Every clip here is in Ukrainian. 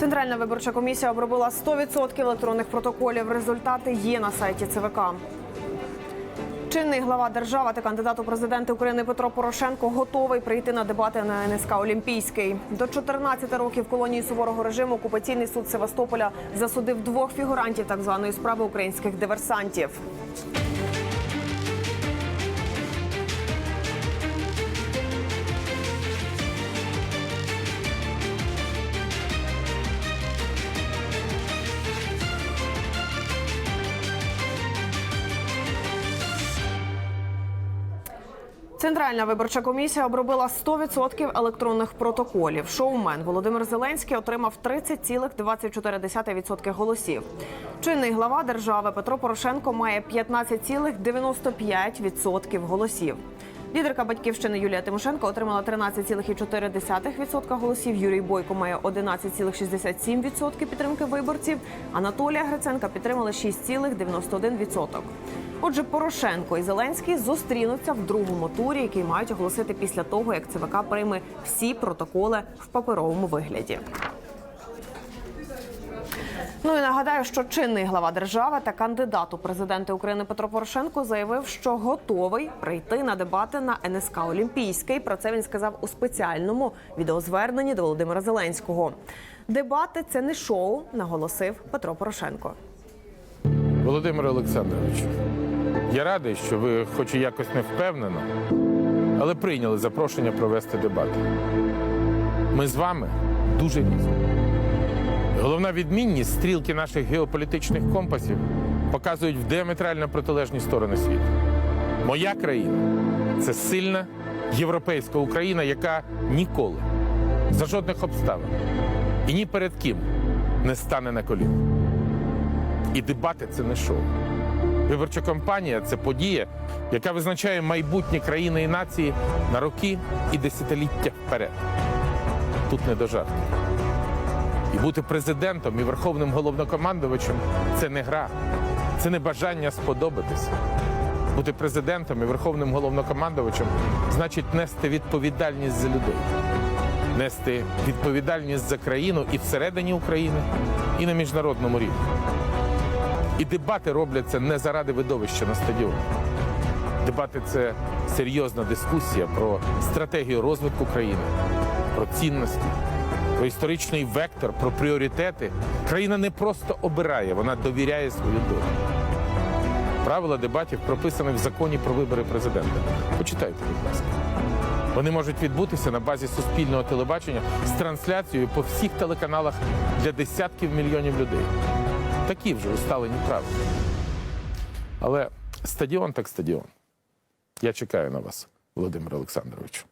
Центральна виборча комісія обробила 100% електронних протоколів. Результати є на сайті ЦВК. Чинний глава держави та кандидат у президенти України Петро Порошенко готовий прийти на дебати на НСК Олімпійський. До 14 років колонії суворого режиму окупаційний суд Севастополя засудив двох фігурантів так званої справи українських диверсантів. Центральна виборча комісія обробила 100% електронних протоколів. Шоумен Володимир Зеленський отримав 30,24% голосів. Чинний глава держави Петро Порошенко має 15,95% голосів. Лідерка батьківщини Юлія Тимошенко отримала 13,4% голосів. Юрій Бойко має 11,67% підтримки виборців. Анатолія Гриценка підтримали 6,91%. Отже, Порошенко і Зеленський зустрінуться в другому турі, який мають оголосити після того, як ЦВК прийме всі протоколи в паперовому вигляді. Ну і нагадаю, що чинний глава держави та кандидат у президенти України Петро Порошенко заявив, що готовий прийти на дебати на НСК Олімпійський. Про це він сказав у спеціальному відеозверненні до Володимира Зеленського. Дебати це не шоу, наголосив Петро Порошенко. Володимир Олександрович, я радий, що ви, хоч і якось не впевнено, але прийняли запрошення провести дебати. Ми з вами дуже різні. Головна відмінність стрілки наших геополітичних компасів показують в діаметрально протилежні сторони світу. Моя країна це сильна європейська Україна, яка ніколи за жодних обставин і ні перед ким не стане на коліна. І дебати це не шоу. Виборча кампанія це подія, яка визначає майбутнє країни і нації на роки і десятиліття вперед. Тут не до жартів. І бути президентом і верховним головнокомандувачем це не гра, це не бажання сподобатися. Бути президентом і верховним головнокомандувачем значить нести відповідальність за людей, нести відповідальність за країну і всередині України, і на міжнародному рівні. І дебати робляться не заради видовища на стадіоні. Дебати це серйозна дискусія про стратегію розвитку країни, про цінності, про історичний вектор, про пріоритети. Країна не просто обирає, вона довіряє свою долю. Правила дебатів прописані в законі про вибори президента. Почитайте, будь ласка. Вони можуть відбутися на базі суспільного телебачення з трансляцією по всіх телеканалах для десятків мільйонів людей. Такі вже усталені правила. Але стадіон так стадіон. Я чекаю на вас, Володимир Олександрович.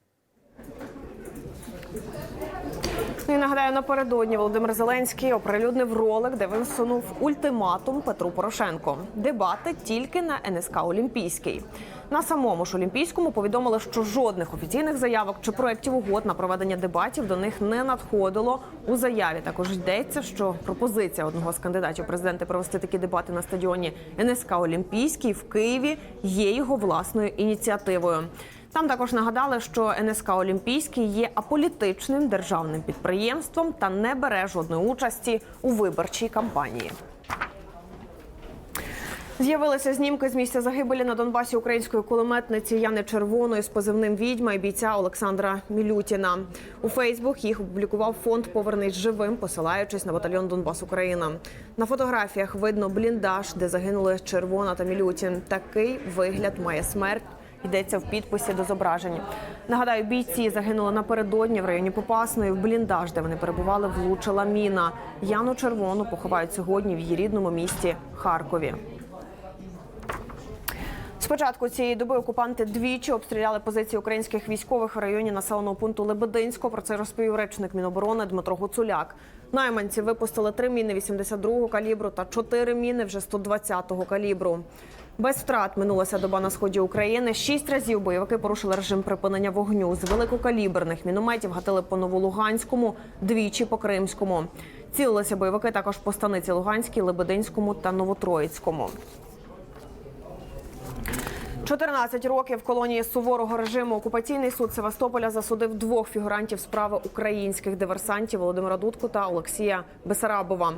І нагадаю, напередодні Володимир Зеленський оприлюднив ролик, де висунув ультиматум Петру Порошенко. Дебати тільки на НСК Олімпійський. На самому ж Олімпійському повідомили, що жодних офіційних заявок чи проєктів угод на проведення дебатів до них не надходило. У заяві також йдеться, що пропозиція одного з кандидатів в президенти провести такі дебати на стадіоні НСК Олімпійський в Києві є його власною ініціативою. Там також нагадали, що НСК Олімпійський є аполітичним державним підприємством та не бере жодної участі у виборчій кампанії. З'явилися знімки з місця загибелі на Донбасі української кулеметниці Яни Червоної з позивним відьма і бійця Олександра Мілютіна. У Фейсбук їх опублікував фонд Повернись живим, посилаючись на батальйон Донбас Україна. На фотографіях видно бліндаж, де загинули Червона та Мілютін. Такий вигляд має смерть. Йдеться в підписі до зображень. Нагадаю, бійці загинули напередодні в районі Попасної в бліндаж, де вони перебували, влучила міна. Яну Червону поховають сьогодні в її рідному місті Харкові. Спочатку цієї доби окупанти двічі обстріляли позиції українських військових в районі населеного пункту Лебединського. Про це розповів речник Міноборони Дмитро Гуцуляк. Найманці випустили три міни 82-го калібру та чотири міни вже 120-го калібру. Без втрат минулася доба на сході України. Шість разів бойовики порушили режим припинення вогню. З великокаліберних мінометів гатили по Новолуганському, двічі по Кримському. Цілилися бойовики також по станиці Луганській, Лебединському та Новотроїцькому. 14 років в колонії суворого режиму окупаційний суд Севастополя засудив двох фігурантів справи українських диверсантів Володимира Дудку та Олексія Бесарабова.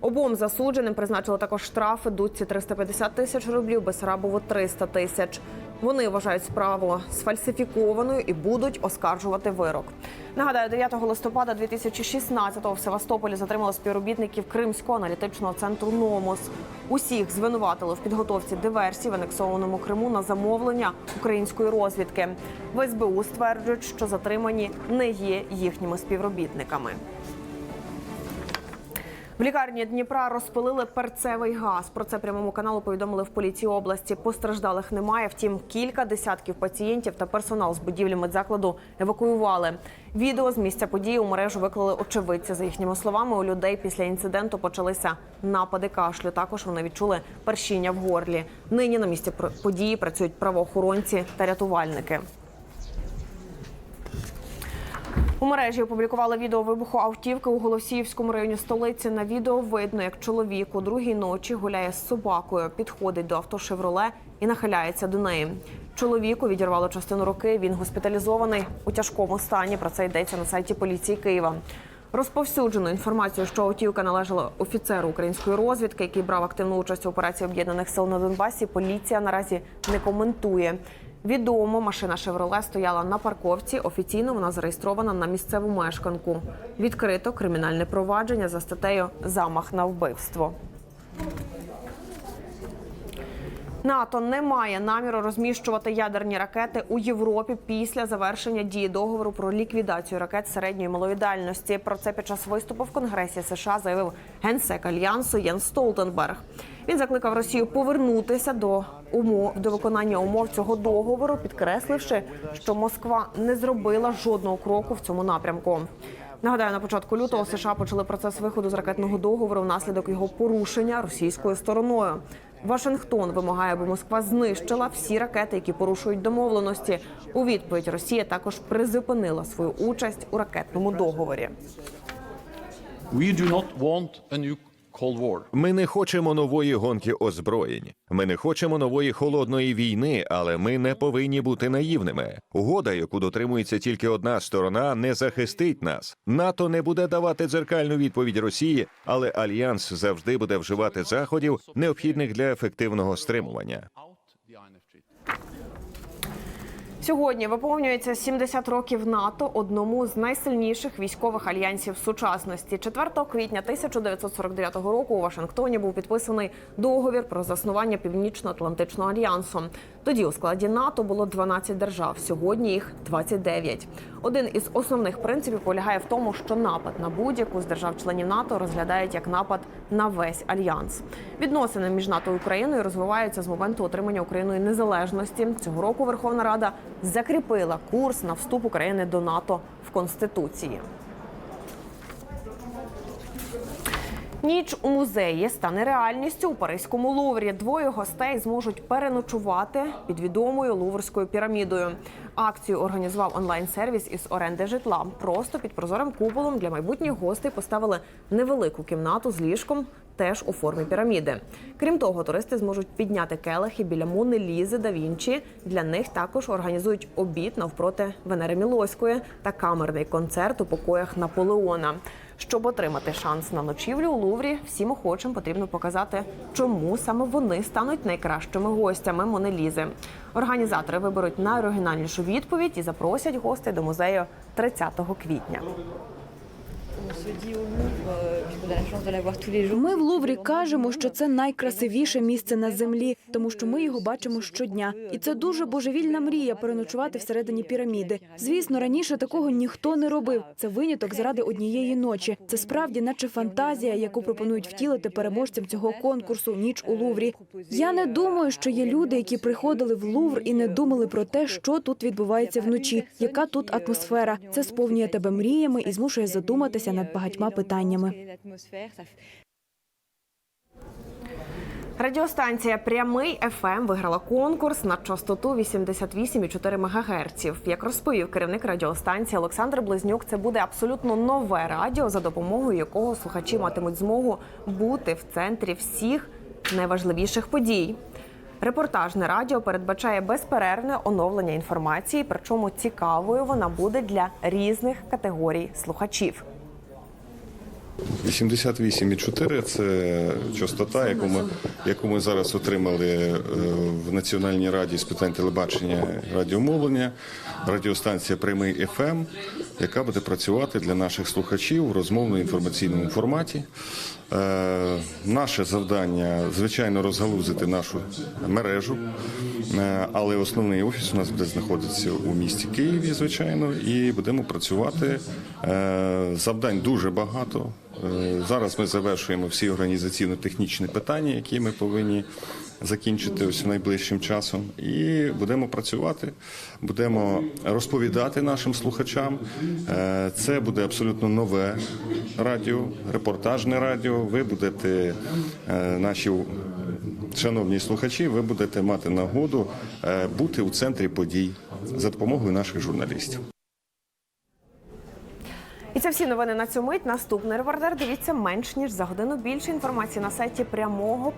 Обом засудженим призначили також штрафи Дудці 350 тисяч рублів, Бесарабову 300 тисяч. Вони вважають справу сфальсифікованою і будуть оскаржувати вирок. Нагадаю, 9 листопада 2016-го в Севастополі затримали співробітників Кримського аналітичного центру Номос. Усіх звинуватили в підготовці диверсій в анексованому Криму на замовлення української розвідки. В СБУ стверджують, що затримані не є їхніми співробітниками. В лікарні Дніпра розпилили перцевий газ. Про це прямому каналу повідомили в поліції області. Постраждалих немає. Втім, кілька десятків пацієнтів та персонал з будівлі медзакладу евакуювали. Відео з місця події у мережу виклали очевидці. За їхніми словами, у людей після інциденту почалися напади кашлю. Також вони відчули першіння в горлі. Нині на місці події працюють правоохоронці та рятувальники. У мережі опублікували відео вибуху автівки у Голосіївському районі столиці. На відео видно, як чоловік у другій ночі гуляє з собакою, підходить до авто «Шевроле» і нахиляється до неї. Чоловіку відірвало частину руки. Він госпіталізований у тяжкому стані. Про це йдеться на сайті поліції Києва. Розповсюджено інформацію, що автівка належала офіцеру української розвідки, який брав активну участь у операції об'єднаних сил на Донбасі. Поліція наразі не коментує. Відомо, машина Шевроле стояла на парковці. Офіційно вона зареєстрована на місцеву мешканку. Відкрито кримінальне провадження за статтею Замах на вбивство. НАТО не має наміру розміщувати ядерні ракети у Європі після завершення дії договору про ліквідацію ракет середньої малої дальності. Про це під час виступу в Конгресі США заявив генсек альянсу Єн Столтенберг. Він закликав Росію повернутися до умов до виконання умов цього договору, підкресливши, що Москва не зробила жодного кроку в цьому напрямку. Нагадаю, на початку лютого США почали процес виходу з ракетного договору внаслідок його порушення російською стороною. Вашингтон вимагає, аби Москва знищила всі ракети, які порушують домовленості. У відповідь Росія також призупинила свою участь у ракетному договорі. We do not want a new. Ми не хочемо нової гонки озброєнь. Ми не хочемо нової холодної війни, але ми не повинні бути наївними. Угода, яку дотримується тільки одна сторона, не захистить нас. НАТО не буде давати дзеркальну відповідь Росії, але альянс завжди буде вживати заходів, необхідних для ефективного стримування. Сьогодні виповнюється 70 років НАТО, одному з найсильніших військових альянсів сучасності. 4 квітня 1949 року у Вашингтоні був підписаний договір про заснування Північно-Атлантичного альянсу. Тоді у складі НАТО було 12 держав. Сьогодні їх 29. Один із основних принципів полягає в тому, що напад на будь-яку з держав-членів НАТО розглядають як напад на весь альянс. Відносини між НАТО і Україною розвиваються з моменту отримання Україною незалежності. Цього року Верховна Рада закріпила курс на вступ України до НАТО в Конституції. Ніч у музеї стане реальністю у Паризькому Луврі. Двоє гостей зможуть переночувати під відомою Луврською пірамідою. Акцію організував онлайн-сервіс із оренди житла. Просто під прозорим куполом для майбутніх гостей поставили невелику кімнату з ліжком. Теж у формі піраміди. Крім того, туристи зможуть підняти келихи біля Мони Лізи да Вінчі. Для них також організують обід навпроти Венери Мілоської та камерний концерт у покоях Наполеона. Щоб отримати шанс на ночівлю у Луврі, всім охочим потрібно показати, чому саме вони стануть найкращими гостями Монелізи. Організатори виберуть найоригінальнішу відповідь і запросять гостей до музею 30 квітня. Ми в Луврі кажемо, що це найкрасивіше місце на землі, тому що ми його бачимо щодня. І це дуже божевільна мрія переночувати всередині піраміди. Звісно, раніше такого ніхто не робив. Це виняток заради однієї ночі. Це справді, наче фантазія, яку пропонують втілити переможцям цього конкурсу Ніч у Луврі. Я не думаю, що є люди, які приходили в Лувр і не думали про те, що тут відбувається вночі, яка тут атмосфера. Це сповнює тебе мріями і змушує задуматися над багатьма питаннями. L'atmosphère, ça Радіостанція Прямий ФМ виграла конкурс на частоту 88,4 МГц. Як розповів керівник радіостанції Олександр Близнюк, це буде абсолютно нове радіо, за допомогою якого слухачі матимуть змогу бути в центрі всіх найважливіших подій. Репортажне радіо передбачає безперервне оновлення інформації, причому цікавою вона буде для різних категорій слухачів. 88,4 – це частота, яку ми, яку ми зараз отримали е, в Національній раді з питань телебачення радіомовлення, радіостанція Прямий ФМ, яка буде працювати для наших слухачів у розмовно-інформаційному форматі. Е, Наше завдання, звичайно, розгалузити нашу мережу, е, але основний офіс у нас буде знаходитися у місті Києві, звичайно, і будемо працювати. Завдань дуже багато. Е, Зараз ми завершуємо всі організаційно-технічні питання, які ми повинні закінчити ось найближчим часом. І будемо працювати, будемо розповідати нашим слухачам. Е, Це буде абсолютно нове радіо, репортажне радіо. Ви будете, е, наші шановні слухачі, ви будете мати нагоду бути у центрі подій за допомогою наших журналістів. І це всі новини на цю мить. Наступний репортер дивіться менш ніж за годину. Більше інформації на сайті прямого.